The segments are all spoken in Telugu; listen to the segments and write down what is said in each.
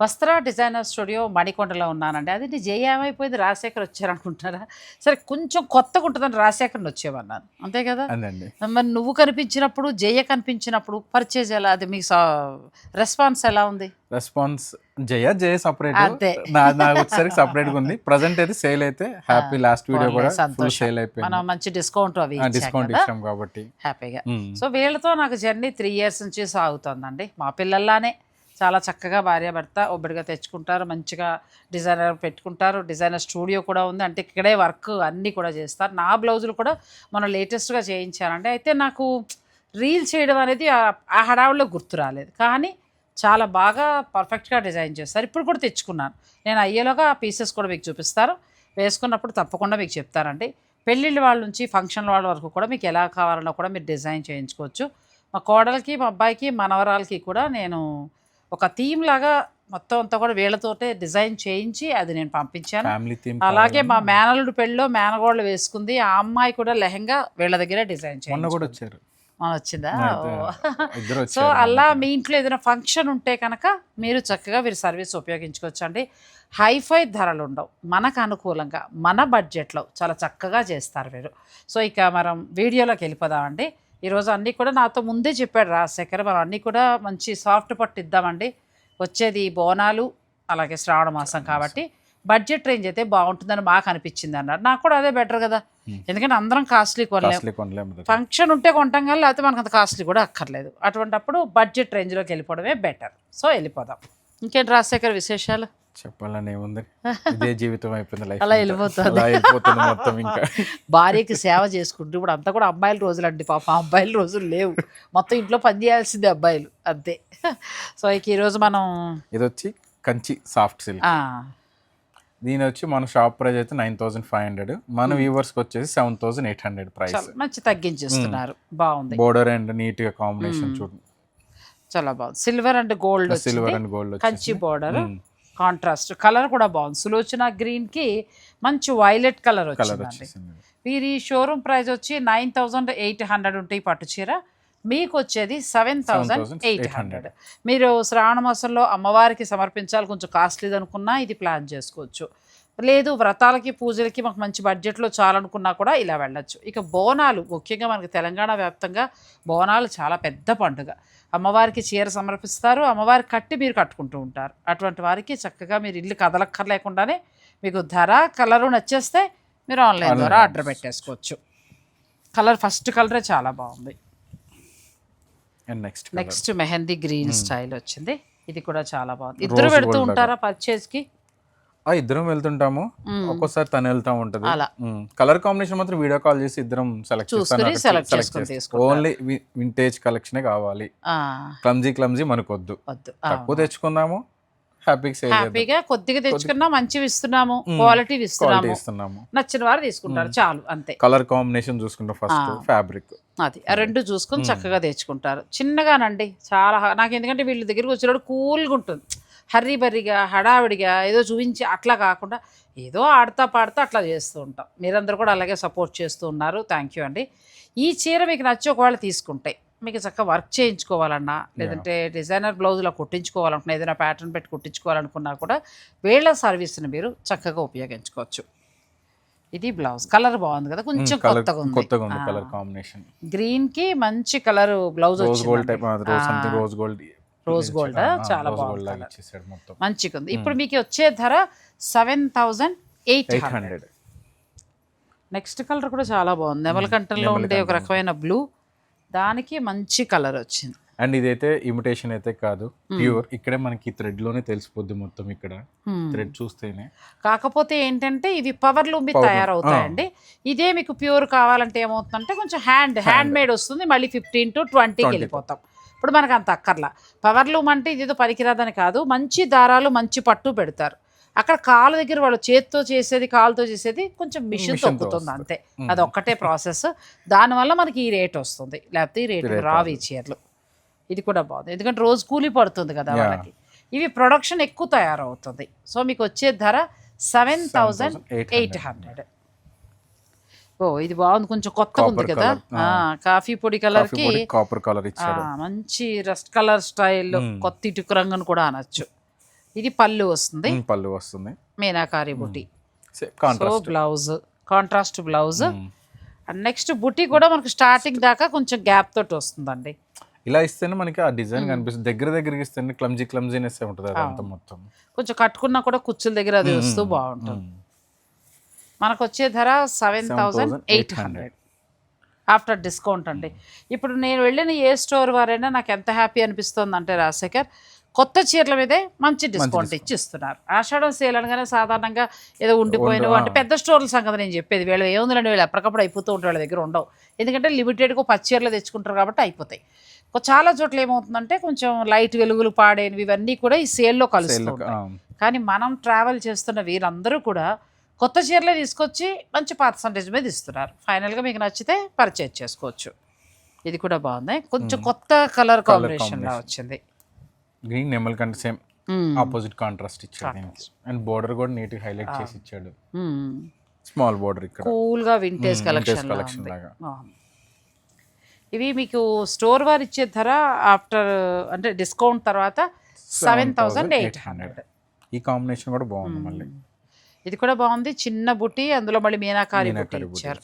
వస్త్ర డిజైనర్ స్టూడియో మణికొండలో ఉన్నానండి. అది జయ ఏమైపోయింది రాజశేఖర్ వచ్చారనుకుంటారా సరే కొంచెం కొత్తగా ఉంటుందని రాజశేఖర్ని వచ్చేవన్నాను అంతే కదా? మరి నువ్వు కనిపించినప్పుడు జయ కనిపించినప్పుడు పర్చేజ్ ఎలా? అది మీ రెస్పాన్స్ ఎలా ఉంది? రెస్పాన్స్ జయ జయ సపరేట్ అంతే. నా నాకు వచ్చేసరికి సపరేట్గా ఉంది. ప్రజెంట్ అయితే సేల్ అయితే హ్యాపీ లాస్ట్ వీడియో కూడా ఫుల్. సేల్ మనం అయిపోయింది. మంచి డిస్కౌంట్ అవి డిస్కౌంట్ ఇచ్చాం కాబట్టి. హ్యాపీగా. సో వీళ్ళతో నాకు జర్నీ త్రీ ఇయర్స్ నుంచి సాగుతుందండి. మా పిల్లల్లానే. చాలా చక్కగా భార్యాభర్త ఒబ్బడిగా తెచ్చుకుంటారు మంచిగా డిజైనర్ పెట్టుకుంటారు డిజైనర్ స్టూడియో కూడా ఉంది. అంటే ఇక్కడే వర్క్ అన్నీ కూడా చేస్తారు. నా బ్లౌజులు కూడా మనం లేటెస్ట్గా చేయించానండి అయితే నాకు రీల్ చేయడం అనేది ఆ- హడావుల్లో గుర్తు రాలేదు. కానీ చాలా బాగా పర్ఫెక్ట్గా డిజైన్ చేస్తారు. ఇప్పుడు కూడా తెచ్చుకున్నాను. నేను అయ్యేలోగా ఆ పీసెస్ కూడా మీకు చూపిస్తారు వేసుకున్నప్పుడు తప్పకుండా మీకు చెప్తారండి పెళ్ళిళ్ళ వాళ్ళ నుంచి ఫంక్షన్ వాళ్ళ వరకు కూడా మీకు ఎలా కావాలన్నా కూడా మీరు డిజైన్ చేయించుకోవచ్చు. మా కోడలకి మా అబ్బాయికి మనవరాలకి కూడా నేను ఒక థీమ్ లాగా మొత్తం అంతా కూడా వీళ్ళతోటే డిజైన్ చేయించి అది నేను పంపించాను. అలాగే మా మేనల్లుడు పెళ్ళిలో మేనగోళ్ళు వేసుకుంది. ఆ అమ్మాయి కూడా లెహంగా వీళ్ళ దగ్గరే డిజైన్ మొన్న కూడా వచ్చారు. మన వచ్చిందా? సో అలా మీ ఇంట్లో ఏదైనా ఫంక్షన్ ఉంటే కనుక మీరు చక్కగా వీరి సర్వీస్ ఉపయోగించుకోవచ్చు అండి హైఫై ధరలు ఉండవు. మనకు అనుకూలంగా మన బడ్జెట్లో చాలా చక్కగా చేస్తారు వీరు. సో ఇక మనం వీడియోలోకి వెళ్ళిపోదామండి. ఈరోజు అన్నీ కూడా నాతో ముందే చెప్పాడు రాజశేఖర్ మనం అన్నీ కూడా మంచి సాఫ్ట్ పట్టు ఇద్దామండి వచ్చేది బోనాలు అలాగే శ్రావణ మాసం కాబట్టి బడ్జెట్ రేంజ్ అయితే బాగుంటుందని మాకు అనిపించింది అన్నారు. నాకు కూడా అదే బెటర్ కదా. ఎందుకంటే అందరం కాస్ట్లీ కొనలేము. ఫంక్షన్ ఉంటే కొంటాం కానీ లేకపోతే మనకు అంత కాస్ట్లీ కూడా అక్కర్లేదు. అటువంటప్పుడు బడ్జెట్ రేంజ్లోకి వెళ్ళిపోవడమే బెటర్. సో వెళ్ళిపోదాం. ఇంకేంటి రాజశేఖర్ విశేషాలు? చెప్పాలని ఏముంది ఇదే జీవితం అయిపోయింది లైఫ్ అలా వెళ్ళిపోతుంది. అలా వెళ్ళిపోతుంది మొత్తం ఇంకా. భార్యకి సేవ చేసుకుంటూ ఇప్పుడు అంతా కూడా అబ్బాయిల రోజులు అండి పాప అబ్బాయిల రోజులు లేవు. మొత్తం ఇంట్లో పని చేయాల్సిందే అబ్బాయిలు. అంతే. సో ఇక ఈరోజు మనం ఇది వచ్చి కంచి సాఫ్ట్ సిల్క్. దీని వచ్చి మన షాప్ ప్రైస్ అయితే నైన్ థౌసండ్ ఫైవ్ హండ్రెడ్ మన వ్యూవర్స్ వచ్చేసి seven thousand eight hundred price మంచి తగ్గించేస్తున్నారు. బాగుంది. బోర్డర్ అండ్ నీట్గా కాంబినేషన్ చూడండి చాలా బాగుంది. Silver and gold silver and gold Kanchi border contrast colour కూడా బాగుంది. సులోచన గ్రీన్కి మంచి వైలెట్ కలర్ వచ్చిందండి. వీరి షోరూమ్ ప్రైస్ వచ్చి నైన్ థౌజండ్ ఎయిట్ హండ్రెడ్ ఉంటాయి పట్టు చీర. మీకు వచ్చేది సెవెన్ థౌజండ్ ఎయిట్ హండ్రెడ్. మీరు శ్రావణ మాసంలో అమ్మవారికి సమర్పించాలి కొంచెం కాస్ట్లీది అనుకున్నా ఇది ప్లాన్ చేసుకోవచ్చు. లేదు వ్రతాలకి పూజలకి మాకు మంచి బడ్జెట్లో చాలనుకున్నా కూడా ఇలా వెళ్ళొచ్చు. ఇక బోనాలు ముఖ్యంగా మనకి తెలంగాణ వ్యాప్తంగా బోనాలు చాలా పెద్ద పండుగ. అమ్మవారికి చీర సమర్పిస్తారు అమ్మవారి కట్టి మీరు కట్టుకుంటూ ఉంటారు. అటువంటి వారికి చక్కగా మీరు ఇల్లు కదలక్కర్లేకుండానే మీకు ధర కలరు నచ్చేస్తే మీరు ఆన్లైన్ ద్వారా. ఆర్డర్ పెట్టేసుకోవచ్చు. కలర్ ఫస్ట్ కలరే చాలా బాగుంది. Next next mehndi green style వచ్చింది. ఇది కూడా చాలా బాగుంది. ఇద్దరు పెడుతూ ఉంటారా పర్చేజ్కి? ఆ ఇద్దరం వెళ్తుంటాము. ఒక్కోసారి తను వెళ్తా ఉంటది. అలా. కలర్ కాంబినేషన్ మాత్రం వీడియో కాల్ చేసి ఇద్దరం సెలెక్ట్. ఓన్లీ వింటేజ్ కలెక్షన్ కావాలి. క్లమ్జీ క్లమ్జీ మనకు వద్దు. వద్దు తక్కువ తెచ్చుకుందాము హ్యాపీగా కొద్దిగా తెచ్చుకున్నా మంచివి ఇస్తున్నాము. క్వాలిటీ ఇస్తున్నాము. నచ్చిన వారు తీసుకుంటారు చాలు అంతే. కలర్ కాంబినేషన్ చూసుకుంటాం ఫస్ట్. ఫ్యాబ్రిక్ అది. రెండు చూసుకొని చక్కగా తెచ్చుకుంటారు. చిన్నగానండి చాలా నాకు ఎందుకంటే వీళ్ళ దగ్గరికి వచ్చినప్పుడు కూల్గా ఉంటుంది. హర్రీ బర్రీగా హడావిడిగా ఏదో చూపించి అట్లా కాకుండా ఏదో ఆడతా పాడతా అట్లా చేస్తూ ఉంటాం. మీరందరూ కూడా అలాగే సపోర్ట్ చేస్తూ ఉన్నారు. థ్యాంక్ యూ అండి. ఈ చీర మీకు నచ్చి ఒకవేళ తీసుకుంటే మీకు చక్కగా వర్క్ చేయించుకోవాలన్నా లేదంటే డిజైనర్ బ్లౌజ్లో కుట్టించుకోవాలనుకున్నా ఏదైనా ప్యాటర్న్ పెట్టి కుట్టించుకోవాలనుకున్నా కూడా వీళ్ళ సర్వీస్ని మీరు చక్కగా ఉపయోగించుకోవచ్చు. ఇది బ్లౌజ్. కలర్ బాగుంది కదా కొంచెం కలర్ కొత్తగా ఉంది కొత్తగా ఉంది. Colour combination. గ్రీన్కి మంచి colour blouse rose gold type rose something rose gold rose gold చాలా బాగుంది మంచిగా ఉంది ఇప్పుడు మీకు వచ్చే ధర seven thousand eight hundred next colour కూడా చాలా బాగుంది. నెమలకంఠంలో ఉండే ఒక రకమైన బ్లూ దానికి మంచి కలర్ వచ్చింది. అండ్ ఇదైతే ఇమిటేషన్ అయితే కాదు. ప్యూర్ ఇక్కడే మనకి థ్రెడ్లోనే తెలిసిపోద్ది మొత్తం ఇక్కడ. థ్రెడ్ చూస్తేనే. కాకపోతే ఏంటంటే ఇవి పవర్ loom. తయారవుతాయండి. ఇదే మీకు ప్యూర్ కావాలంటే ఏమవుతుందంటే కొంచెం హ్యాండ్ హ్యాండ్ మేడ్ వస్తుంది. మళ్ళీ ఫిఫ్టీన్ టు ట్వంటీకి 20. వెళ్ళిపోతాం. ఇప్పుడు మనకు అంత అక్కర్లా. పవర్ లూమ్ అంటే ఇదేదో పనికిరాదని కాదు మంచి దారాలు మంచి పట్టు పెడతారు. అక్కడ కాలు దగ్గర వాళ్ళు చేత్తో చేసేది కాలుతో చేసేది కొంచెం మిషన్ తొక్కుతుంది. అంతే. అది ఒక్కటే ప్రాసెస్. దానివల్ల మనకి ఈ రేట్ వస్తుంది. లేకపోతే ఈ రేట్ రావు ఈ చీరలు. ఇది కూడా బాగుంది. ఎందుకంటే రోజు కూలీ పడుతుంది కదా. వాళ్ళకి. ఇవి ప్రొడక్షన్ ఎక్కువ తయారవుతుంది. సో మీకు వచ్చే ధర సెవెన్ థౌజండ్ ఎయిట్ హండ్రెడ్. ఓ ఇది బాగుంది. కొంచెం కొత్తగా ఉంది కదా? కాఫీ పొడి కలర్కి కాపర్ కలర్ మంచి రస్ట్ కలర్ స్టైల్లో కొత్త ఇటుకు రంగును కూడా అనొచ్చు. ఇది పళ్ళు వస్తుంది. పళ్ళు వస్తుంది. Meenakari contrast blouse contrast blouse. And next బుట్టి కూడా మనకు స్టార్టింగ్ దాకా కొంచెం గ్యాప్ తోటి వస్తుందండి. ఇలా ఇస్తేనే మనకి ఆ డిజైన్ కనిపిస్తుంది. దగ్గర దగ్గరికి ఇస్తేనే క్లమ్జీ క్లమ్జీనెస్ ఉంటుంది అదంతా మొత్తం. కొంచెం కట్టుకున్నా కూడా కుచ్చుల దగ్గర అది వస్తూ బాగుంటుంది. మనకు వచ్చే ధర seven thousand eight hundred. After discount అండి. ఇప్పుడు నేను వెళ్ళిన ఏ స్టోర్ వారైనా నాకు ఎంత హ్యాపీ అనిపిస్తుంది అంటే రాజశేఖర్ కొత్త చీరల మీదే మంచి డిస్కౌంట్ ఇచ్చి ఇస్తున్నారు ఆషాఢం సేల్ అనగానే సాధారణంగా ఏదో ఉండిపోయినవి అంటే పెద్ద స్టోర్ల సంగతి నేను చెప్పేది. వీళ్ళు ఏముందండి వీళ్ళు ఎప్పటికప్పుడు అయిపోతూ ఉంటారు వాళ్ళ దగ్గర ఉండవు. ఎందుకంటే లిమిటెడ్గా పచ్చి చీరలు తెచ్చుకుంటారు కాబట్టి అయిపోతాయి. చాలా చోట్ల ఏమవుతుందంటే కొంచెం లైట్ వెలుగులు పాడేవి ఇవన్నీ కూడా ఈ సేల్లో కలుస్తూ ఉంటాయి. కానీ మనం ట్రావెల్ చేస్తున్న వీరందరూ కూడా కొత్త చీరలే తీసుకొచ్చి మంచి పర్సంటేజ్ మీద ఇస్తున్నారు. ఫైనల్గా మీకు నచ్చితే పర్చేజ్ చేసుకోవచ్చు. ఇది కూడా బాగుంది. కొంచెం కొత్త కలర్ కాంబినేషన్లో వచ్చింది. గ్రీన్ నెమల్ కంటే సేమ్. ఆపోజిట్ కాంట్రాస్ట్ ఇచ్చాడు అండ్ బోర్డర్ కూడా నీట్ హైలైట్ చేసి ఇచ్చాడు. స్మాల్ బోర్డర్ ఇక్కడ. కూల్గా వింటేజ్ కలెక్షన్ collection లాగా. ఇవి మీకు స్టోర్ వారు ఇచ్చే ధర ఆఫ్టర్ అంటే డిస్కౌంట్ తర్వాత సెవెన్ థౌసండ్ ఎయిట్ హండ్రెడ్ ఈ కాంబినేషన్ కూడా బాగుంది మళ్ళీ. ఇది కూడా బాగుంది. చిన్న బుట్టి అందులో మళ్ళీ మీనాకారి బుట్టి ఇచ్చారు.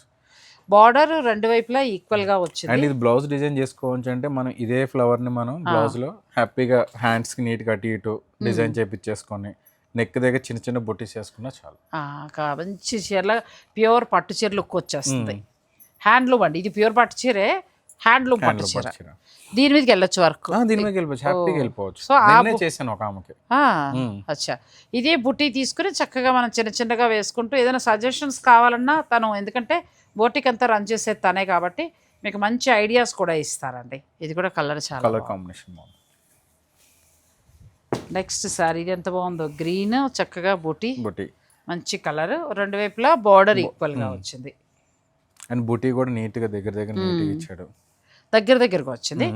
బార్డర్ రెండు వైపులా ఈక్వల్గా వచ్చింది. అండ్ ఇది బ్లౌజ్ డిజైన్ చేసుకోవచ్చు అంటే మనం ఇదే ఫ్లవర్ని మనం బ్లౌజ్లో హ్యాపీగా హ్యాండ్స్కి నీట్గా అటు ఇటు డిజైన్ చేపించేసుకొని నెక్ దగ్గర చిన్న చిన్న బుట్టీస్ చేసుకున్నా చాలు. మంచి చీరల ప్యూర్ పట్టు చీర లుక్ వచ్చేస్తుంది. హ్యాండ్లూమ్ అండి. ఇది ప్యూర్ పట్టు చీరే. హ్యాండ్లూమ్ పట్టు చీర. దీని మీదకి వెళ్ళొచ్చు వర్క్. దీని వెళ్ళిపోవచ్చు. హ్యాపీగా వెళ్ళిపోవచ్చు. సో చేశాను ఒక ఆమెకి. అచ్చా. ఇదే బుట్టి తీసుకుని చక్కగా మనం చిన్న చిన్నగా వేసుకుంటూ ఏదైనా సజెషన్స్ కావాలన్నా తను ఎందుకంటే బోటిక్ అంతా రన్ చేసేది తనే కాబట్టి మీకు మంచి ఐడియాస్ కూడా ఇస్తారండి. ఇది కూడా కలర్ చాలా కలర్ కాంబినేషన్ నెక్స్ట్ సారీ ఇది ఎంత బాగుందో? గ్రీన్ చక్కగా బూటీ. బుటీ. మంచి కలర్ రెండు వైపులా బార్డర్ ఈక్వల్గా వచ్చింది. అండ్ బుటీ కూడా నీట్గా దగ్గర దగ్గర నీట్గా ఇచ్చాడు. దగ్గర దగ్గరకు వచ్చింది.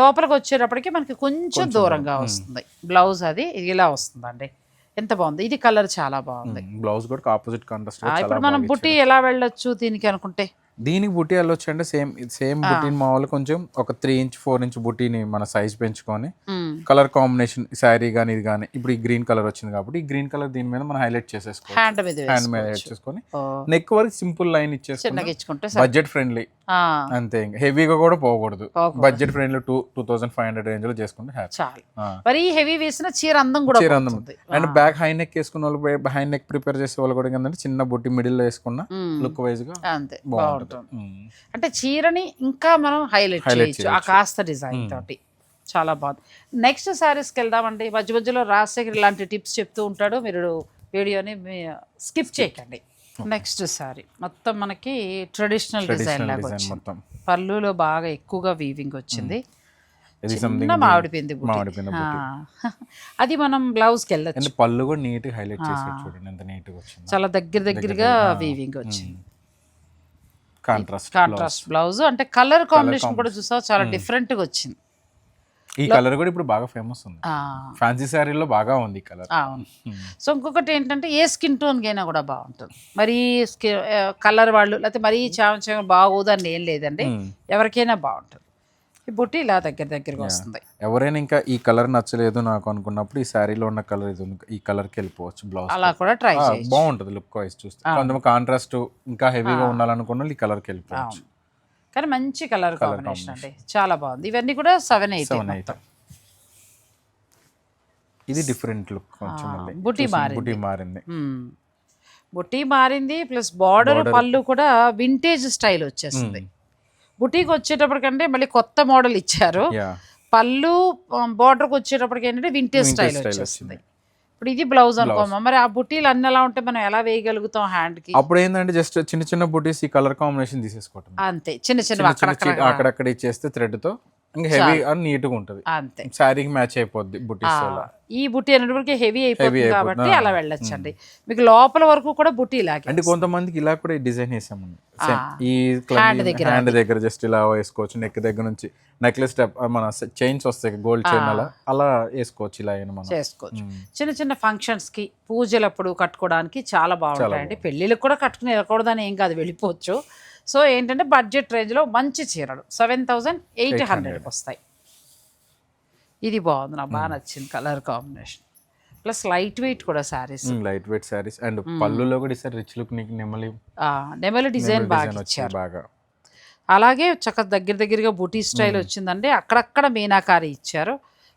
లోపలికి వచ్చేటప్పటికి మనకి కొంచెం దూరంగా వస్తుంది. బ్లౌజ్ అది ఇలా వస్తుందండి. ఎంత బాగుంది. ఇది కలర్ చాలా బాగుంది. బ్లౌజ్ కూడా ఆపోజిట్ కాంట్రాస్ట్ ఇప్పుడు మనం బుట్టి ఎలా వెళ్ళొచ్చు దీనికి అనుకుంటే? దీనికి బుట్టి వెళ్ళొచ్చు అంటే సేమ్ సేమ్ బుట్టీని మామూలు కొంచెం ఒక త్రీ ఇంచ్ ఫోర్ ఇంచ్ బుట్టీని మన సైజ్ పెంచుకొని. కలర్ కాంబినేషన్ శారీ కానీ ఇది కానీ ఇప్పుడు ఈ గ్రీన్ కలర్ వచ్చింది కాబట్టి ఈ గ్రీన్ కలర్ దీని మీద మనం హైలైట్ చేసేసుకోవాలి హ్యాండ్ మీద. హైలైట్ చేసుకొని నెక్ వరకు సింపుల్ లైన్ సరే. బడ్జెట్ ఫ్రెండ్లీ అంతే ఇంకా. హెవీగా కూడా పోకూడదు. Budget friendly two two thousand five hundred రేంజ్లో చేసుకుంటే చాలు. మరి హెవీ వేసిన చీర అందం కూడా చీర అందం. అండ్ బ్యాక్ హై నెక్ వేసుకున్న వాళ్ళు హై నెక్ ప్రిపేర్ చేసే వాళ్ళు కూడా ఏంటంటే చిన్న బుట్టి మిడిల్లో వేసుకున్న. లుక్ వైజ్గా అంతే. బాగుంటుంది. అంటే చీరని ఇంకా మనం హైలైట్ చేయొచ్చు. ఆ కాస్త డిజైన్ తోటి. చాలా బాగుంది. నెక్స్ట్ శారీస్కి వెళ్దామండి. మధ్య మధ్యలో రాజశేఖర్ ఇలాంటి టిప్స్ చెప్తూ ఉంటాడు. మీరు వీడియోని స్కిప్ చేయకండి. నెక్స్ట్ శారీ మొత్తం మనకి ట్రెడిషనల్ డిజైన్ లాగా వచ్చింది. పళ్ళులో బాగా ఎక్కువగా వీవింగ్ వచ్చింది. ఇది చిన్న మామిడి పిండి. అది మనం బ్లౌజ్కి వెళ్ళొచ్చు. పళ్ళు కూడా నీట్ హైలైట్ చేసాడు చూడండి ఎంత నీట్ వచ్చింది. చాలా దగ్గర దగ్గరగా వీవింగ్ వచ్చింది. కాంట్రాస్ట్ కాంట్రాస్ట్ బ్లౌజ్ అంటే కలర్ కాంబినేషన్ కూడా చూసావు? చాలా డిఫరెంట్గా వచ్చింది. ఈ కలర్ కూడా ఇప్పుడు బాగా ఫేమస్ ఉంది. ఫ్యాన్సీ శారీలో బాగా ఉంది ఈ కలర్. అవును. సో ఇంకొకటి ఏంటంటే ఏ స్కిన్ టోన్కి అయినా కూడా బాగుంటుంది. మరీ స్కిన్ కలర్ వాళ్ళు లేకపోతే మరీ చామ చామ బాగోదు అని ఏం లేదండి. ఎవరికైనా బాగుంటుంది. ఈ బుట్టి ఇలా దగ్గర దగ్గరగా వస్తుంది. ఎవరైనా ఇంకా ఈ కలర్ నచ్చలేదు నాకు అనుకున్నప్పుడు ఈ శారీలో ఉన్న కలర్ ఇది. ఈ కలర్కి వెళ్ళిపోవచ్చు బ్లౌజ్ అలా కూడా ట్రై బాగుంటుంది లుక్ వైజ్ చూస్తే. కొంతమంది కాంట్రాస్ట్ ఇంకా హెవీగా ఉండాలనుకున్న ఈ కలర్కి వెళ్ళిపోవచ్చు కానీ మంచి కలర్ కాంబినేషన్ అండి. చాలా బాగుంది. ఇవన్నీ కూడా సెవెన్ ఎయిట్ ఇది డిఫరెంట్ లుక్ కొంచెం మళ్ళీ. బుట్టి చూసి మారింది. బుట్టి మారింది బుట్టి మారింది ప్లస్ బార్డర్ పళ్ళు కూడా వింటేజ్ స్టైల్ వచ్చేస్తుంది బుటీకి వచ్చేటప్పటికంటే మళ్ళీ కొత్త మోడల్ ఇచ్చారు. పళ్ళు బార్డర్కి వచ్చేటప్పటికి ఏంటంటే వింటేజ్ స్టైల్ వచ్చేస్తుంది ఇప్పుడు ఇది బ్లౌజ్ అనుకోమా మరి ఆ బుట్టీలు అన్ని ఎలా ఉంటే మనం ఎలా వేయగలుగుతాం హ్యాండ్కి అప్పుడు ఏంటంటే జస్ట్ చిన్న చిన్న బుటీస్ ఈ కలర్ కాంబినేషన్ తీసేసుకోవటం అంతే. చిన్న చిన్న అక్కడక్కడ. ఇచ్చేస్తే థ్రెడ్తో ఇంకా హెవీ అని నీట్గా ఉంటది. అంతే. శారీకి మ్యాచ్ అయిపోద్ది బుటీస్ ఈ బుట్టి అనేటప్పటికి హెవీ అయిపోతుంది కాబట్టి అలా వెళ్ళొచ్చండి. మీకు లోపల వరకు కూడా బుట్టి ఇలాగే. అంటే కొంతమందికి ఇలా కూడా డిజైన్ వేసామండి Same. ఈ హ్యాండ్ దగ్గర జస్ట్ ఇలా వేసుకోవచ్చు. నెక్ దగ్గర నుంచి నెక్లెస్ స్టెప్ మన చైన్స్ వస్తాయి గోల్డ్ చైన్ అలా. అలా వేసుకోవచ్చు ఇలా అయినా మనం. చేసుకోవచ్చు. చిన్న చిన్న ఫంక్షన్స్కి పూజలప్పుడు కట్టుకోవడానికి చాలా బాగుంటాయండి. పెళ్ళిళ్ళకి కూడా కట్టుకుని వెళ్ళకూడదని ఏం కాదు వెళ్ళిపోవచ్చు. సో ఏంటంటే బడ్జెట్ రేంజ్లో మంచి చీరలు. సెవెన్ థౌజండ్ ఎయిట్ హండ్రెడ్కి వస్తాయి. ఇది బాగుంది నాకు బాగా నచ్చింది colour combination. Plus light weight కూడా saris. Light weight saris. And పళ్ళులో కూడా ఇస్తారు రిచ్ లుక్ నీకు నెమలి నెమలి డిజైన్ బాగా ఇచ్చారు. బాగా. అలాగే చక్క దగ్గర దగ్గరగా బుటీ స్టైల్ వచ్చిందండి. అక్కడక్కడ మీనాకారి ఇచ్చారు.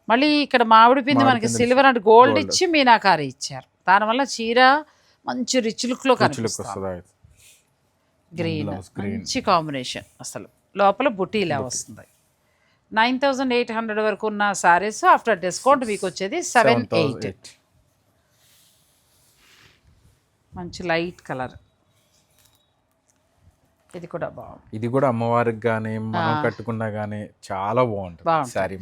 మళ్ళీ ఇక్కడ మామిడి పిండి మనకి సిల్వర్ అండ్ గోల్డ్ ఇచ్చి మీనాకారి ఇచ్చారు. దానివల్ల చీర మంచి రిచ్ లుక్లో రిచ్ లుక్ కనిపిస్తుంది గ్రీన్. మంచి కాంబినేషన్ అసలు లోపల బుటీ ఇలా వస్తుంది. నైన్ థౌజండ్ ఎయిట్ హండ్రెడ్ వరకు ఉన్న సారీస్ ఆఫ్టర్ డిస్కౌంట్ మీకు వచ్చేది సెవెన్ ఎయిట్ మంచి లైట్ కలర్ ఇది కూడా బాగుంది. ఇది కూడా అమ్మవారికి కానీ మనం కట్టుకున్నా కానీ చాలా బాగుంటుంది.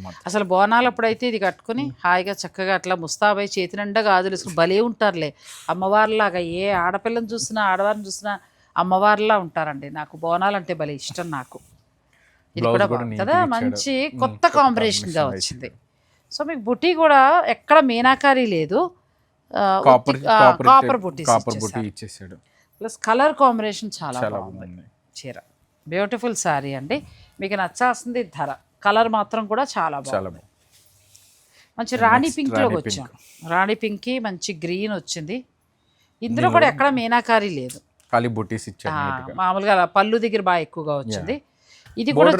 మాత్రం. అసలు బోనాలు అప్పుడైతే ఇది కట్టుకుని హాయిగా చక్కగా అట్లా ముస్తాబై చేతి నిండా గాజులు వేసుకుని భలే ఉంటారులే. అమ్మవారిలాగా ఏ ఆడపిల్లని చూసినా ఆడవారిని చూసినా అమ్మవారిలా ఉంటారండి. నాకు బోనాలు అంటే భలే ఇష్టం నాకు. ఇది కూడా కదా. మంచి కొత్త కొత్త కాంబినేషన్గా combination వచ్చింది. సో మీకు బుటీ కూడా ఎక్కడ మీనాకారి లేదు. కాపర్ బుటీ ఇచ్చేసాడు ప్లస్ కలర్ కాంబినేషన్ చాలా బాగుంది. చీర. బ్యూటిఫుల్ శారీ అండి. మీకు నచ్చాల్సింది ధర. కలర్ మాత్రం కూడా చాలా బాగుంది. మంచి రాణి Next పింక్లోకి రాణి వచ్చాం. రాణి పింక్కి మంచి గ్రీన్ వచ్చింది. ఇందులో కూడా ఎక్కడ మీనాకారి లేదు. ఖాళీ బుట్టీస్గా మామూలుగా పళ్ళు దగ్గర బాగా ఎక్కువగా వచ్చింది. ఇది కూడా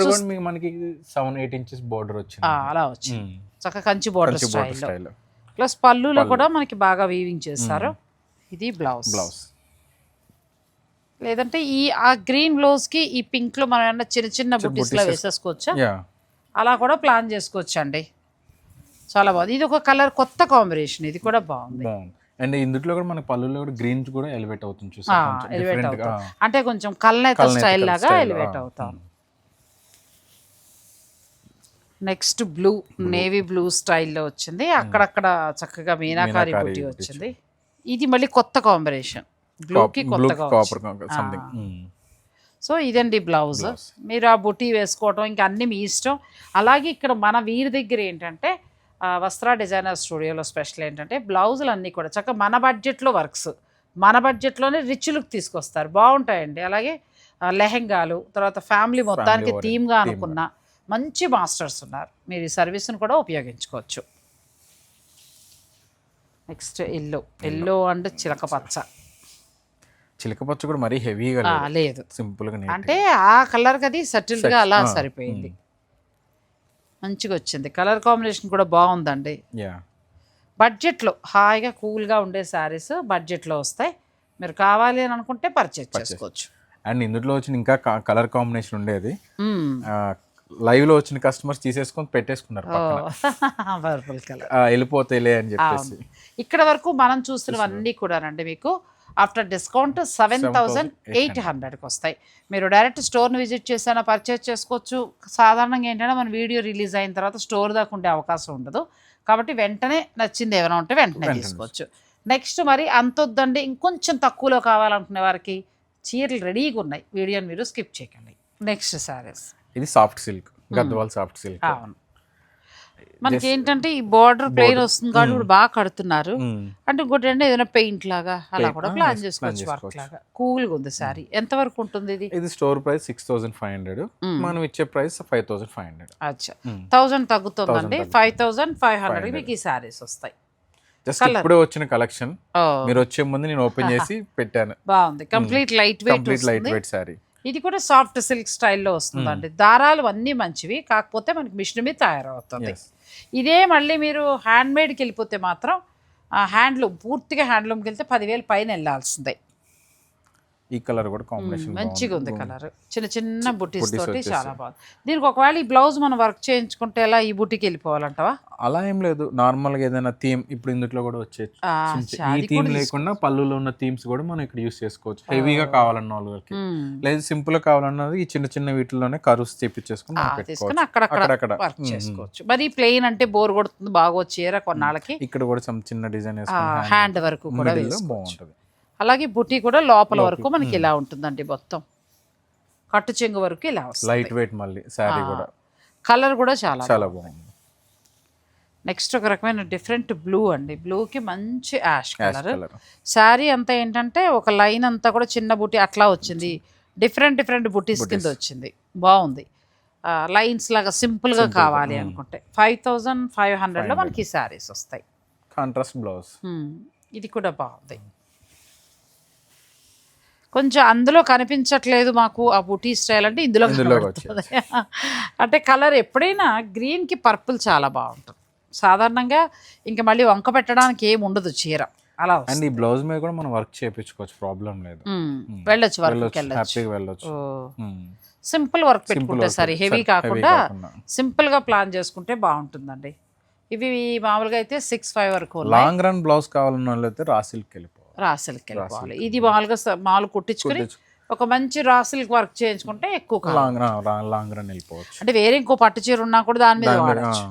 మనకి సెవెన్ ఎయిట్ ఇంచెస్ బోర్డర్ వచ్చింది. అలా వచ్చింది. ఉమ్. చక్క కంచి బోర్డర్ స్టైల్లో ప్లస్ పళ్ళులో కూడా మనకి బాగా వీవింగ్ చేస్తారు. ఇది బ్లౌజ్ బ్లౌజ్ లేదంటే ఈ ఆ గ్రీన్ బ్లౌజ్కి ఈ పింక్లో మనం ఏమన్నా చిన్న చిన్న బుట్టీస్లో వేసేసుకోవచ్చా? అలా కూడా ప్లాన్ చేసుకోవచ్చు అండి చాలా బాగుంది. ఇది ఒక కలర్ కొత్త కాంబినేషన్ ఇది కూడా బాగుంది. అండ్ ఇందులో కూడా మనకి పళ్ళులో కూడా గ్రీన్ కూడా ఎలివేట్ అవుతుంది చూసా. ఎలివేట్ అంటే కొంచెం కల్నేత స్టైల్ లాగా ఎలివేట్. అవుతాం. నెక్స్ట్ బ్లూ నేవీ బ్లూ స్టైల్లో వచ్చింది. అక్కడక్కడ చక్కగా మీనాకారి బుట్టి వచ్చింది. ఇది మళ్ళీ కొత్త కాంబినేషన్ బ్లూకి కొత్తగా. సంథింగ్ సో ఇదండి బ్లౌజ్ మీరు ఆ బుట్టి వేసుకోవటం ఇంకా అన్ని మీ ఇష్టం. అలాగే ఇక్కడ మన వీరి దగ్గర ఏంటంటే వస్త్ర డిజైనర్ స్టూడియోలో స్పెషల్ ఏంటంటే బ్లౌజులు అన్నీ కూడా. చక్కగా మన బడ్జెట్లో వర్క్స్. మన బడ్జెట్లోనే రిచ్ లుక్ తీసుకొస్తారు. బాగుంటాయండి. అలాగే లెహెంగాలు తర్వాత ఫ్యామిలీ మొత్తానికి థీమ్గా అనుకున్న మంచి మాస్టర్స్ ఉన్నారు. మీరు ఈ సర్వీస్ను కూడా ఉపయోగించుకోవచ్చు. Next yellow. ఎల్లో. అండ్ చిలక పచ్చ. చిలకపచ్చ కూడా మరీ హెవీగా లేదు. లేదు. సింపుల్గా నీట్ అంటే ఆ కలర్ అది సటిల్గా అలా సరిపోయింది. మంచిగా వచ్చింది కలర్ కాంబినేషన్ కూడా బాగుందండి. యా బడ్జెట్లో హాయిగా కూల్గా ఉండే శారీస్ బడ్జెట్లో వస్తాయి. మీరు కావాలి అని అనుకుంటే పర్చేజ్ చేసుకోవచ్చు. అండ్ ఇందులో వచ్చిన ఇంకా కలర్ కాంబినేషన్ ఉండేది. లైవ్లో వచ్చిన కస్టమర్స్ తీసేసుకొని పెట్టేసుకున్నారు వెళ్ళిపోతాయిలే అని చెప్పేసి. ఇక్కడ వరకు మనం చూసినవన్నీ కూడానండి మీకు. After discount seven thousand eight హండ్రెడ్కి వస్తాయి. మీరు డైరెక్ట్ స్టోర్ని విజిట్ చేసైనా పర్చేజ్ చేసుకోవచ్చు. సాధారణంగా ఏంటంటే మన వీడియో రిలీజ్ అయిన తర్వాత స్టోర్ దాకా ఉండే అవకాశం ఉండదు. కాబట్టి వెంటనే నచ్చింది ఏమైనా ఉంటే వెంటనే తీసుకోవచ్చు. నెక్స్ట్ మరి అంత వద్దండి ఇంకొంచెం తక్కువలో కావాలనుకునే వారికి చీరలు రెడీగా ఉన్నాయి. వీడియోని మీరు స్కిప్ చేయకండి. నెక్స్ట్ సారీస్. ఇది soft silk Gadwal soft silk. అవును. మనకి ఏంటంటే ఈ బార్డర్ ప్లెయిన్ వస్తుంది కాబట్టి ఇప్పుడు బాగా కడుతున్నారు. అంటే ఇంకోటి అంటే ఏదైనా పెయింట్ లాగా అలా కూడా ప్లాన్ yes, చేసుకోవచ్చు వర్క్ చేసుకోవచ్చు. లాగా. కూల్గా ఉంది సారీ ఎంత వరకు ఉంటుంది ఇది? ఇది store price six thousand five hundred మనం ఇచ్చే price five thousand five hundred అచ్చా. థౌజండ్ తగ్గుతుందండి. ఫైవ్ థౌజండ్ ఫైవ్ హండ్రెడ్ మీకు ఈ సారీస్ వస్తాయి. జస్ట్ ఇప్పుడే వచ్చిన కలెక్షన్ ఓ మీరు వచ్చే ముందు నేను ఓపెన్ చేసి పెట్టాను. బాగుంది. Complete light weight complete light weight sari ఇది కూడా సాఫ్ట్ సిల్క్ స్టైల్లో వస్తుందండి. దారాలు అన్నీ మంచివి కాకపోతే మనకి మిషన్ మీద తయారవుతుంది. ఇదే మళ్ళీ మీరు హ్యాండ్ మేడ్కి వెళ్ళిపోతే మాత్రం హ్యాండ్లూమ్ పూర్తిగా హ్యాండ్లూమ్కి వెళ్తే పదివేలు పైన వెళ్ళాల్సిందే. ఈ కలర్ కూడా కాంబినేషన్ మంచిగా ఉంది కలర్. చిన్న చిన్న బుటీస్ తోటి. చాలా బాగుంది. దీనికి ఒకవేళ ఈ బ్లౌజ్ మనం వర్క్ చేయించుకుంటే ఎలా ఈ బుటీకి వెళ్ళిపోవాలంటవా? అలా ఏం లేదు. నార్మల్గా ఏదైనా థీమ్ ఇప్పుడు ఇందులో కూడా వచ్చే ఈ థీమ్ కూడా లేకుండా పళ్ళులో ఉన్న థీమ్స్ కూడా మనం ఇక్కడ యూస్ చేసుకోవచ్చు. హెవీగా కావాలన్న వాళ్ళకి. లేదు సింపుల్గా కావాలన్నది ఈ చిన్న చిన్న వీటిలోనే కరుస్ తెప్పించేసుకుని అక్కడక్కడ వర్క్ చేసుకోవచ్చు. మరి ప్లెయిన్ అంటే బోర్ కొడుతుంది బాగా చీర కొన్నాళ్ళకి? ఇక్కడ కూడా చిన్న డిజైన్ హ్యాండ్ వరకు కూడా బాగుంటది. అలాగే బుటీ కూడా లోపల వరకు మనకి ఇలా ఉంటుందండి మొత్తం. కట్టు చెంగు వరకు ఇలా వస్తుంది. లైట్ వెయిట్ మళ్ళీ కూడా. కలర్ కూడా చాలా చాలా బాగుంది. నెక్స్ట్ ఒక రకమైన డిఫరెంట్ బ్లూ అండి. బ్లూకి మంచి యాష్ కలర్ శారీ అంతా ఏంటంటే ఒక లైన్ అంతా కూడా చిన్న బుట్టి అట్లా వచ్చింది. డిఫరెంట్ డిఫరెంట్ బుటీస్ కింద వచ్చింది. బాగుంది. లైన్స్ లాగా సింపుల్గా కావాలి అనుకుంటే. ఫైవ్ థౌజండ్ ఫైవ్ హండ్రెడ్లో మనకి శారీస్ వస్తాయి. Contrast blouse. ఇది కూడా బాగుంది. కొంచెం అందులో కనిపించట్లేదు మాకు ఆ బుటీ స్టైల్ అంటే ఇందులో. అంటే కలర్ ఎప్పుడైనా గ్రీన్కి పర్పుల్ చాలా బాగుంటుంది. సాధారణంగా ఇంకా మళ్ళీ వంక పెట్టడానికి ఏం ఉండదు చీర. అలా. అండ్ ఈ బ్లౌజ్ మీద కూడా మనం వర్క్ చేయించుకోవచ్చు ప్రాబ్లం లేదు. మ్మ్. వెళ్ళొచ్చు వరకు వెళ్ళొచ్చు వెళ్ళొచ్చు. హ్యాపీగా వెళ్ళొచ్చు సింపుల్ వర్క్ పెట్టుకుంటే సరే హెవీ కాకుండా కాకుండా. సింపుల్గా ప్లాన్ చేసుకుంటే బాగుంటుందండి. ఇవి మామూలుగా అయితే సిక్స్ ఫైవ్ వరకు. లాంగ్ రన్ బ్లౌజ్ కావాలన్న వాళ్ళు అయితే రా సిల్క్ వెళ్ళిపోవాలి రాసిల్కి వెళ్ళిపోవాలి. ఇది మామూలుగా మామూలు కుట్టించుకుని ఒక మంచి రాసిల్కి వర్క్ చేయించుకుంటే ఎక్కువ లాంగ్ రన్ లాంగ్ రన్ వెళ్ళిపోవచ్చు. అంటే వేరే ఇంకో పట్టు చీర ఉన్నా కూడా దాని మీద వాడచ్చు.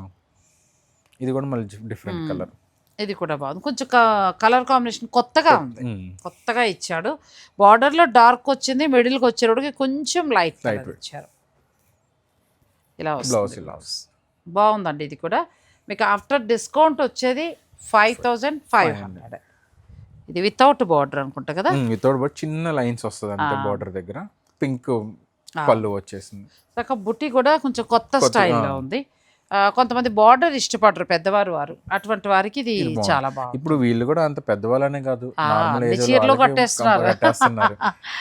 ఇది కూడా మళ్ళీ డిఫరెంట్ కలర్ ఇది కూడా బాగుంది. కొంచెం కలర్ కాంబినేషన్ కొత్తగా ఉంది. కొత్తగా ఇచ్చాడు. బార్డర్లో డార్క్ వచ్చింది మిడిల్కి వచ్చేటప్పటికి కొంచెం లైట్ కలర్ ఇచ్చారు. ఇలా వస్తుంది. ఇలా బాగుందండి ఇది కూడా. మీకు ఆఫ్టర్ డిస్కౌంట్ వచ్చేది ఫైవ్ థౌజండ్ ఫైవ్ హండ్రెడ్ ఇది వితౌట్ బార్డర్ అనుకుంటా కదా? వితౌట్ బట్ చిన్న లైన్స్ వస్తుంది అంటే బార్డర్ దగ్గర. పింక్ పళ్ళు వచ్చేసింది. ఒక బుట్టి కూడా కొంచెం కొత్త స్టైల్లో ఉంది. కొంతమంది బార్డర్ ఇష్టపడరు పెద్దవారు వారు. అటువంటి వారికి ఇది చాలా బాగుంది. ఇప్పుడు వీళ్ళు కూడా అంత పెద్దవాళ్ళనే కాదు. చీరలు కట్టేస్తున్నారు.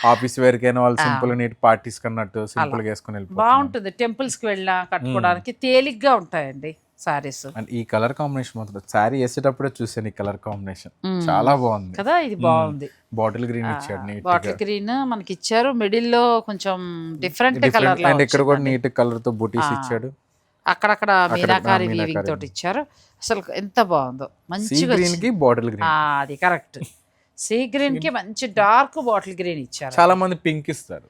ఆఫీస్ వేర్కైనా వాళ్ళు సింపుల్ నీట్ పార్టీస్ కన్నట్టు సింపుల్గా వేసుకుని బాగుంటుంది. టెంపుల్స్కి వెళ్ళినా కట్టుకోవడానికి తేలిగ్గా ఉంటాయండి. సారీస్ అండ్ ఈ కలర్ కాంబినేషన్ మాత్రం శారీ వేసేటప్పుడే చూసాను ఈ కలర్ కాంబినేషన్. చాలా బాగుంది. కదా ఇది బాగుంది. బాటిల్ గ్రీన్ ఇచ్చాడు బాటిల్ గ్రీన్ మనకి ఇచ్చారు మిడిల్లో కొంచెం డిఫరెంట్ కలర్ అండ్ ఇక్కడ కూడా నీట్ కలర్తో బూటీస్ ఇచ్చాడు. అక్కడక్కడ మీనాకారి. వీవింగ్ తోటి ఇచ్చారు. అసలు ఎంత బాగుందో. సీ మంచిగా గ్రీన్కి బాటిల్ గ్రీన్. అది కరెక్ట్. సీ గ్రీన్కి మంచి డార్క్ బాటిల్ గ్రీన్ ఇచ్చారు. చాలా మంది పింక్ ఇస్తారు.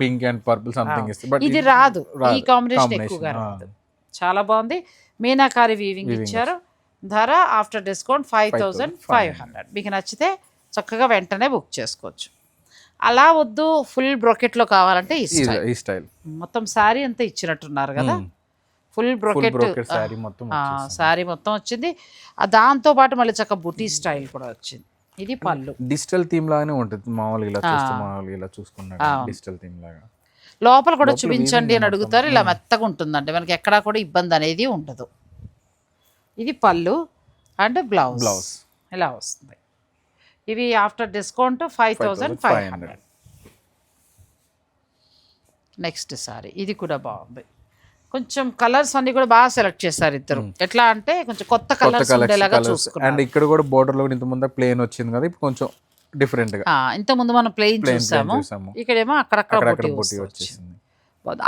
పింక్ అండ్ పర్పుల్ సంథింగ్ ఇస్తారు. ఇది రాదు. ఈ. కాంబినేషన్ ఎక్కువగా. రాదు. చాలా బాగుంది. మీనాకారి వీవింగ్ ఇచ్చారు. ధర after discount five thousand five hundred మీకు నచ్చితే చక్కగా వెంటనే బుక్ చేసుకోవచ్చు. అలా వద్దు ఫుల్ బ్రొకెట్లో కావాలంటే ఈ స్టైల్ మొత్తం శారీ అంతా ఇచ్చినట్టున్నారు కదా? ఫుల్ బ్రొకెట్ శారీ మొత్తం వచ్చింది. దాంతో పాటు మళ్ళీ చక్క బుటీ స్టైల్ కూడా వచ్చింది. ఇది పళ్ళు. డిజిటల్ థీమ్ లాగానే ఉంటుంది. మామూలుగా ఇలా మామూలుగా ఇలా చూసుకున్నాడు డిజిటల్ థీమ్ లాగా. లోపల కూడా చూపించండి అని అడుగుతారు ఇలా మెత్తగా ఉంటుందండి. మనకి ఎక్కడా కూడా ఇబ్బంది అనేది ఉండదు. ఇది పళ్ళు అండ్ బ్లౌజ్. బ్లౌజ్. ఇలా వస్తుంది. ఇవి after discount five thousand five hundred. Next sari. ఇది కూడా బాగుంది. కొంచెం కలర్స్ అన్ని కూడా బాగా సెలెక్ట్ చేశారు ఇద్దరు. ఎట్లా అంటే కొంచెం కొత్త కలర్స్ ఉండేలాగా చూసుకున్నారు అండ్ ఇక్కడ కూడా బోర్డర్లో ఇంత ముందు ప్లేన్ వచ్చింది కదా ఇప్పుడు కొంచెం డిఫరెంట్గా ఇంత ముందు మనం ప్లెయిన్ ప్లేన్ చూసాము ఇక్కడేమో అక్కడక్కడ అక్కడక్కడ బుటీ బుట్టి. వచ్చేసింది.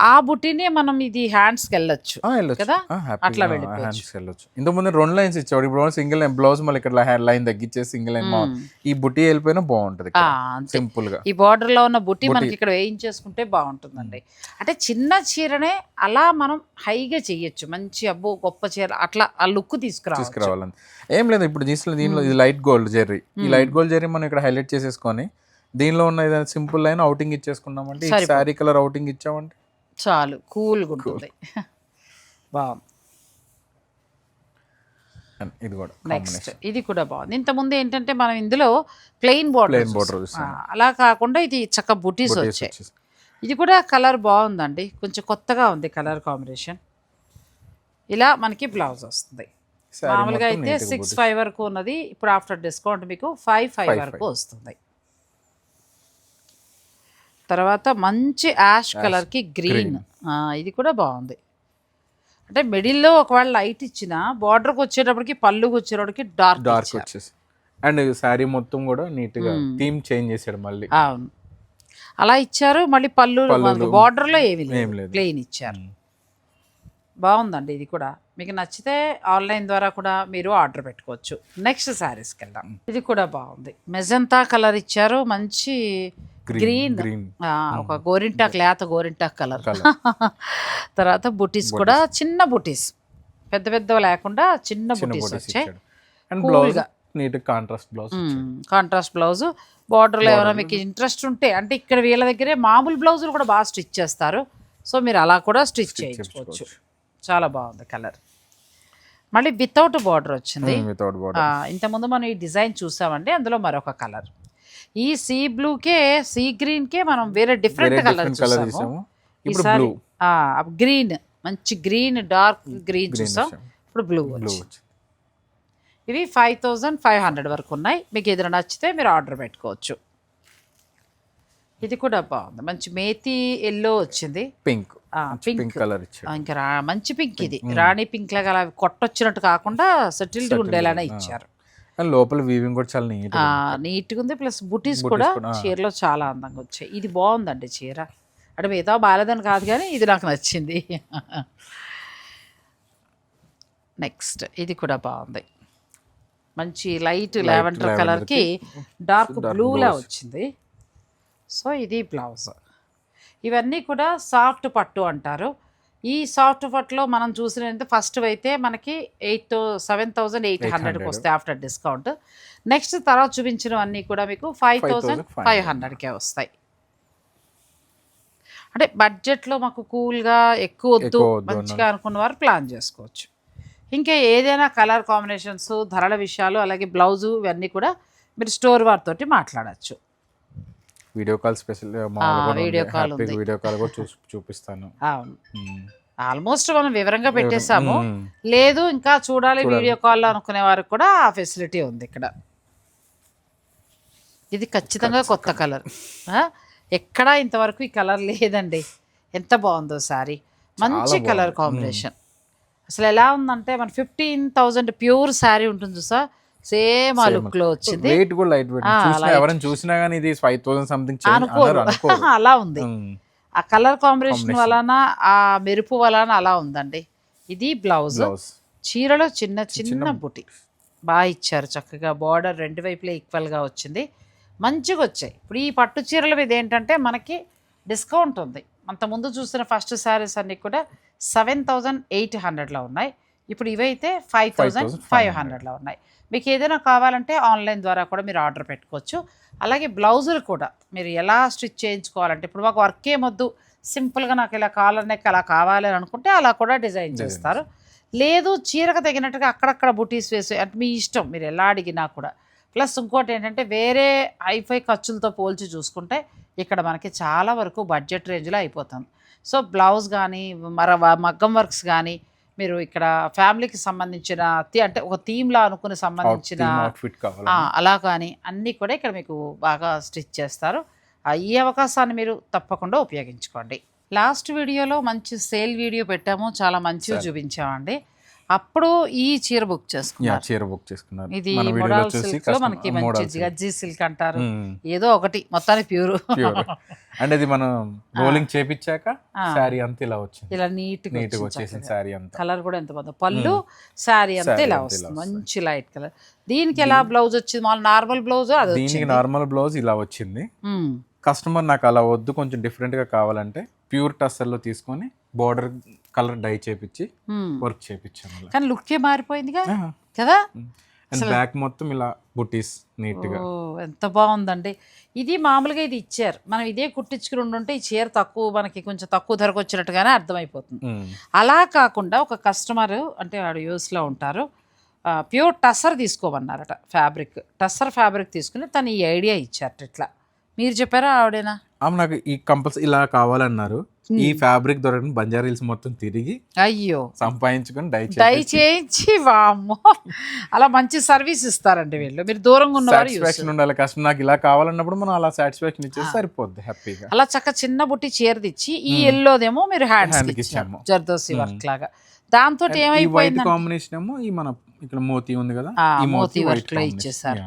ఆ బుట్టినే మనం ఇది హ్యాండ్స్కి వెళ్ళొచ్చు. కదా? అట్లా వెళ్ళొచ్చు. ఇంత ముందు రెండు లైన్స్ ఇచ్చాడు ఇప్పుడు సింగిల్ లైన్ బ్లౌజ్ మళ్ళీ ఇక్కడ లైన్ తగ్గించేసి సింగిల్ లైన్ ఈ బుట్టి వెళ్ళిపోయినా బాగుంటది. సింపుల్గా. ఈ border లో ఉన్న బుట్టి మనకి ఇక్కడ వేయించేసుకుంటే బాగుంటుందండి. అంటే చిన్న చీరనే అలా మనం హైగా చెయ్యొచ్చు. మంచి అబ్బో గొప్ప చీర అట్లా ఆ లుక్ తీసుకురావాలని ఏం లేదు ఇప్పుడు దీంట్లో దీనిలో ఇది లైట్ గోల్డ్ జెర్రీ ఈ లైట్ గోల్డ్ జెర్రీ మనం ఇక్కడ హైలైట్ చేసేసుకొని దీనిలో ఉన్న ఏదైనా సింపుల్ లైన్ అవుటింగ్ ఇచ్చేసుకున్నామంటే శారీ కలర్ అవుటింగ్ ఇచ్చామంటే చాలు కూల్గా ఉంటుంది. బాగుంది ఇది కూడా నెక్స్ట్ ఇది కూడా బాగుంది. ఇంతకుముందు ఏంటంటే మనం ఇందులో ప్లెయిన్ బార్డర్. అలా కాకుండా ఇది చక్క బుటీస్ వచ్చాయి. ఇది కూడా కలర్ బాగుందండి. కొంచెం కొత్తగా ఉంది కలర్ కాంబినేషన్. ఇలా మనకి బ్లౌజ్ వస్తుంది. మామూలుగా అయితే సిక్స్ ఫైవ్ వరకు ఉన్నది. ఇప్పుడు ఆఫ్టర్ డిస్కౌంట్ మీకు ఫైవ్ ఫైవ్ వరకు వస్తుంది. తర్వాత మంచి యాష్ కలర్కి గ్రీన్. ఇది కూడా బాగుంది. అంటే మిడిల్లో ఒకవేళ లైట్ ఇచ్చిన బార్డర్కి వచ్చేటప్పటికి పళ్ళుకి వచ్చేటప్పటికి డార్క్ డార్క్ వచ్చేసి. అండ్ శారీ మొత్తం కూడా నీట్గా థీమ్ చేంజ్ చేశాడు మళ్ళీ. అవును. అలా ఇచ్చారు మళ్ళీ పళ్ళు బార్డర్లో ఏమి లేదు. లేదు. ప్లెయిన్ ఇచ్చారు. బాగుందండి ఇది కూడా. మీకు నచ్చితే ఆన్లైన్ ద్వారా కూడా మీరు ఆర్డర్ పెట్టుకోవచ్చు. నెక్స్ట్ శారీస్కి వెళ్దాం. ఇది కూడా బాగుంది. మెజంతా కలర్ ఇచ్చారు. మంచి గ్రీన్ గ్రీన్ ఒక గోరింటాక్ లేత గోరింటాక్ కలర్. తర్వాత బుటీస్ కూడా చిన్న బుటీస్. పెద్ద పెద్ద లేకుండా చిన్న బుటీస్ వచ్చాయి. And neat contrast blouse contrast blouse బార్డర్లో ఏమైనా మీకు ఇంట్రెస్ట్ ఉంటే అంటే ఇక్కడ వీళ్ళ దగ్గరే మామూలు బ్లౌజులు కూడా బాగా స్టిచ్ చేస్తారు. సో మీరు అలా కూడా స్టిచ్ చేయించుకోవచ్చు. చాలా బాగుంది కలర్. మళ్ళీ వితౌట్ బార్డర్ వచ్చింది. వితౌట్ బోర్డర్ ఆ, ఇంతకుముందు మనం ఈ డిజైన్ చూసామండి అందులో మరొక కలర్. ఈ సీ బ్లూకే సీ గ్రీన్కే మనం వేరే డిఫరెంట్ కలర్ చూసాము. ఈసారి గ్రీన్ మంచి గ్రీన్ డార్క్ గ్రీన్ గ్రీన్ చూసాం. ఇప్పుడు బ్లూ ఇవి ఫైవ్ థౌజండ్ ఫైవ్ హండ్రెడ్ వరకు ఉన్నాయి. మీకు ఏదైనా నచ్చితే మీరు ఆర్డర్ పెట్టుకోవచ్చు. ఇది కూడా బాగుంది. మంచి మేతి ఎల్లో వచ్చింది. పింక్ పింక్ కలర్ ఇంకా మంచి పింక్ ఇది. రాణి పింక్ లాగా అలా కొట్టొచ్చినట్టు కాకుండా సెటిల్డ్ ఉండేలానే ఇచ్చారు. లోపల వీవింగ్ కూడా చాలా నీట్ నీట్గా ఉంది. ప్లస్ బుటీస్ కూడా. చీరలో చాలా అందంగా వచ్చాయి. ఇది బాగుందండి చీర. అంటే మిగతా బాగాలేదని కాదు కానీ ఇది నాకు నచ్చింది. నెక్స్ట్ ఇది కూడా బాగుంది. మంచి లైట్ లావెండర్ కలర్కి డార్క్ బ్లూలా. వచ్చింది. సో ఇది బ్లౌజ్ ఇవన్నీ కూడా సాఫ్ట్ పట్టు అంటారు. ఈ సాఫ్ట్ పట్టులో మనం చూసిన ఫస్ట్ అయితే మనకి ఎయిట్ సెవెన్ థౌజండ్ ఎయిట్ హండ్రెడ్కి 800. వస్తాయి ఆఫ్టర్ డిస్కౌంట్ నెక్స్ట్ తర్వాత చూపించినవన్నీ కూడా మీకు ఫైవ్ థౌజండ్ 5,500. ఫైవ్ హండ్రెడ్కే వస్తాయి. అంటే బడ్జెట్లో మాకు కూల్గా ఎక్కువ వద్దు ఎక్కువ వద్దు మంచిగా అనుకున్న వారు ప్లాన్ చేసుకోవచ్చు. ఇంకా ఏదైనా కలర్ కాంబినేషన్స్ ధరల విషయాలు అలాగే బ్లౌజు ఇవన్నీ కూడా మీరు స్టోర్ వారితోటి మాట్లాడచ్చు. వీడియో కాల్ స్పెషల్ call ఉంది. వీడియో కాల్ కూడా చూపిస్తాను. అవును. ఆల్మోస్ట్ మనం వివరంగా పెట్టేశాము. లేదు ఇంకా చూడాలి వీడియో కాల్ అనుకునే వారికి కూడా ఆ ఫెసిలిటీ ఉంది ఇక్కడ. ఇది ఖచ్చితంగా కొత్త కలర్. ఎక్కడా ఇంతవరకు ఈ కలర్ లేదండి. ఎంత బాగుందో సారీ. మంచి. Colour combination. అసలు ఎలా ఉందంటే మన ఫిఫ్టీన్ థౌజండ్ ప్యూర్ శారీ ఉంటుంది చూసా? సేమ్ ఆ లుక్లో వచ్చింది. వెయిట్ కూడా లైట్ వెయిట్ చూసినా. ఎవరైనా చూసినా కానీ ఇది ఫైవ్ థౌసండ్ సంథింగ్ అనుకోరు. అలా ఉంది. ఆ కలర్ కాంబినేషన్ వలన ఆ మెరుపు వలన అలా ఉందండి. ఇది బ్లౌజ్ బ్లౌజ్ చీరలో చిన్న చిన్న బుటి. బాగా ఇచ్చారు చక్కగా. బార్డర్ రెండు వైపులా ఈక్వల్గా వచ్చింది. మంచిగా వచ్చాయి. ఇప్పుడు ఈ పట్టు చీరల మీద ఏంటంటే మనకి డిస్కౌంట్ ఉంది. అంత ముందు చూసిన ఫస్ట్ శారీస్ అన్నీ కూడా సెవెన్ థౌజండ్ ఎయిట్ హండ్రెడ్లో ఉన్నాయి. ఇప్పుడు ఇవైతే ఫైవ్ థౌజండ్ ఫైవ్ హండ్రెడ్లో ఉన్నాయి. మీకు ఏదైనా కావాలంటే ఆన్లైన్ ద్వారా కూడా మీరు ఆర్డర్ పెట్టుకోవచ్చు. అలాగే బ్లౌజులు కూడా మీరు ఎలా స్టిచ్ చేయించుకోవాలంటే ఇప్పుడు మాకు వర్క్ ఏమొద్దు సింపుల్గా నాకు ఇలా కాలర్ నెక్ అలా కావాలి అని అనుకుంటే అలా కూడా డిజైన్ చేస్తారు. లేదు చీరకు తగినట్టుగా అక్కడక్కడ బుటీస్ వేసి అంటే మీ ఇష్టం మీరు ఎలా అడిగినా కూడా. ప్లస్ ఇంకోటి ఏంటంటే వేరే హైఫై ఖర్చులతో పోల్చి చూసుకుంటే ఇక్కడ మనకి చాలా వరకు బడ్జెట్ రేంజ్లో అయిపోతుంది. సో బ్లౌజ్ కానీ మర మగ్గం వర్క్స్ కానీ మీరు ఇక్కడ ఫ్యామిలీకి సంబంధించిన అంటే ఒక థీమ్లా అనుకుని సంబంధించిన అలా కానీ అన్నీ కూడా ఇక్కడ మీకు బాగా స్టిచ్ చేస్తారు. ఈ అవకాశాన్ని మీరు తప్పకుండా ఉపయోగించుకోండి. లాస్ట్ వీడియోలో మంచి సేల్ వీడియో పెట్టాము. చాలా మంచిగా చూపించామండి. అప్పుడు ఈ చీర బుక్ చేసుకున్నారు. చీర బుక్ చేసుకున్నారు. ఇది మొడాల్ సిల్క్లో మనకి మంచి గజ్జీ సిల్క్. అంటారు. ఏదో ఒకటి మొత్తానికి ప్యూర్ అంటే ఇది మనం రోలింగ్ చేపించాక. శారీ అంతా ఇలా వచ్చింది. ఇలా నీట్ నీట్గా వచ్చేసింది శారీ అంతా. కలర్ కూడా ఎంత బాగుందో. పళ్ళు శారీ అంతా ఇలా వస్తుంది. మంచి లైట్ కలర్ దీనికి ఎలా బ్లౌజ్ వచ్చింది? మామూలు నార్మల్ బ్లౌజ్ అది దీనికి నార్మల్ బ్లౌజ్ ఇలా వచ్చింది. కస్టమర్ నాకు అలా వద్దు కొంచెం డిఫరెంట్గా కావాలంటే ప్యూర్ టస్సర్లో తీసుకొని బోర్డర్ కలర్ డై చేపించి. వర్క్ చేపించాను కానీ లుక్కే మారిపోయిందిగా కదా? అండ్ బ్యాక్ మొత్తం ఇలా బుటీస్ నీట్గా ఓ ఎంత బాగుందండి. ఇది మామూలుగా ఇది ఇచ్చారు. మనం ఇదే కుట్టించుకుని ఉండుంటే ఈ చీర తక్కువ మనకి కొంచెం తక్కువ ధరకు వచ్చినట్టుగానే అర్థమైపోతుంది. అలా కాకుండా ఒక కస్టమర్ అంటే వాడు యూస్లో ఉంటారు ప్యూర్ టస్సర్ తీసుకోమన్నారట ఫ్యాబ్రిక్. టస్సర్ ఫ్యాబ్రిక్ తీసుకుని తను ఈ ఐడియా ఇచ్చారట ఇట్లా. మీరు చెప్పారా ఆవిడేనా? ఆమె నాకు ఈ కంపల్సరీ ఇలా కావాలన్నారు. ఈ ఫ్యాబ్రిక్ దొరకని బంజారా హిల్స్ మొత్తం తిరిగి అయ్యో. సంపాదించుకొని డై దయ చేయించి వామ్మో. అలా మంచి సర్వీస్ ఇస్తారండి వీళ్ళు. మీరు దూరంగా ఉన్నవారు సాటిస్ఫాక్షన్ ఉండాలి. కష్టం. నాకు ఇలా కావాలన్నప్పుడు మనం అలా సాటిస్ఫాక్షన్ ఇచ్చేసి సరిపోద్ది హ్యాపీగా అలా చక్క చిన్న బుట్టి చీరదిచ్చి ఈ ఎల్లోదేమో మీరు హ్యాండ్స్ ఇచ్చాము. జర్దోసి వర్క్ లాగా. దాంతో ఈ ఏమైపోయింది కాంబినేషన్ ఏమో ఈ మన ఇక్కడ మోతీ ఉంది కదా? ఈ మోతీ work లో. ఇచ్చేసారు.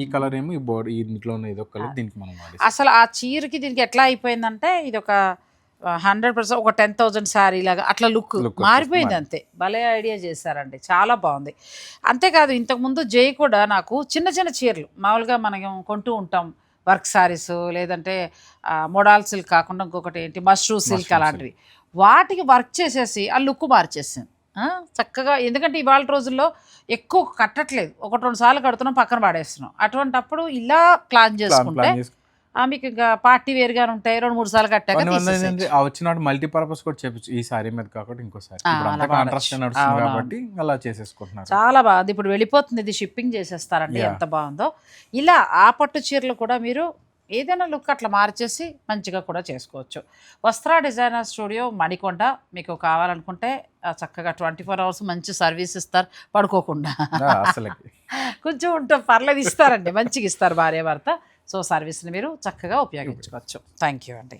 ఈ కలర్ ఏమో ఈ బోర్డర్ ఇంట్లో ఉన్న ఏదో కలర్ దీనికి మనం అసలు ఆ చీరకి దీనికి ఎట్లా అయిపోయిందంటే ఇది ఒక హండ్రెడ్ పర్సెంట్ ఒక టెన్ థౌజండ్ శారీ లాగా అట్లా లుక్. మారిపోయింది అంతే. భలే ఐడియా చేశారండి. చాలా బాగుంది. అంతేకాదు ఇంతకుముందు జై కూడా నాకు చిన్న చిన్న చీరలు. మామూలుగా మనం కొంటూ ఉంటాం వర్క్ శారీస్ లేదంటే మొడాల్ సిల్క్ కాకుండా ఇంకొకటి ఏంటి మష్రూ సిల్క్ అలాంటివి. వాటికి వర్క్ చేసేసి ఆ లుక్ మార్చేసింది. ఆ, చక్కగా ఎందుకంటే ఇవాళ రోజుల్లో ఎక్కువ కట్టట్లేదు. ఒకటి రెండు సార్లు కడుతున్నాం పక్కన పడేస్తున్నాం. అటువంటప్పుడు ఇలా ప్లాన్ చేసుకుంటే మీకు ఇంకా పార్టీ వేరుగా ఉంటాయి. రెండు మూడు సార్లు కట్టాక వచ్చినట్టు మల్టీపర్పస్ కూడా చేపించు ఈ సారీ మీద కాకుండా ఇంకోసారి. కాబట్టి అలా చేసేసుకుంటున్నారు. చాలా బాగుంది ఇప్పుడు వెళ్ళిపోతుంది. ఇది షిప్పింగ్ చేసేస్తారండి. ఎంత బాగుందో. ఇలా ఆ పట్టు చీరలు కూడా మీరు ఏదైనా లుక్ అట్లా మార్చేసి మంచిగా కూడా చేసుకోవచ్చు. వస్త్ర డిజైనర్ స్టూడియో మణికొండ. మీకు కావాలనుకుంటే చక్కగా ట్వంటీ ఫోర్ అవర్స్ మంచి సర్వీస్ ఇస్తారు. పడుకోకుండా. కొంచెం ఉంటే పర్లేదు. ఇస్తారండి. మంచిగా ఇస్తారు భార్య భర్త సో సర్వీస్ని మీరు చక్కగా ఉపయోగించుకోవచ్చు. థ్యాంక్ యూ అండి.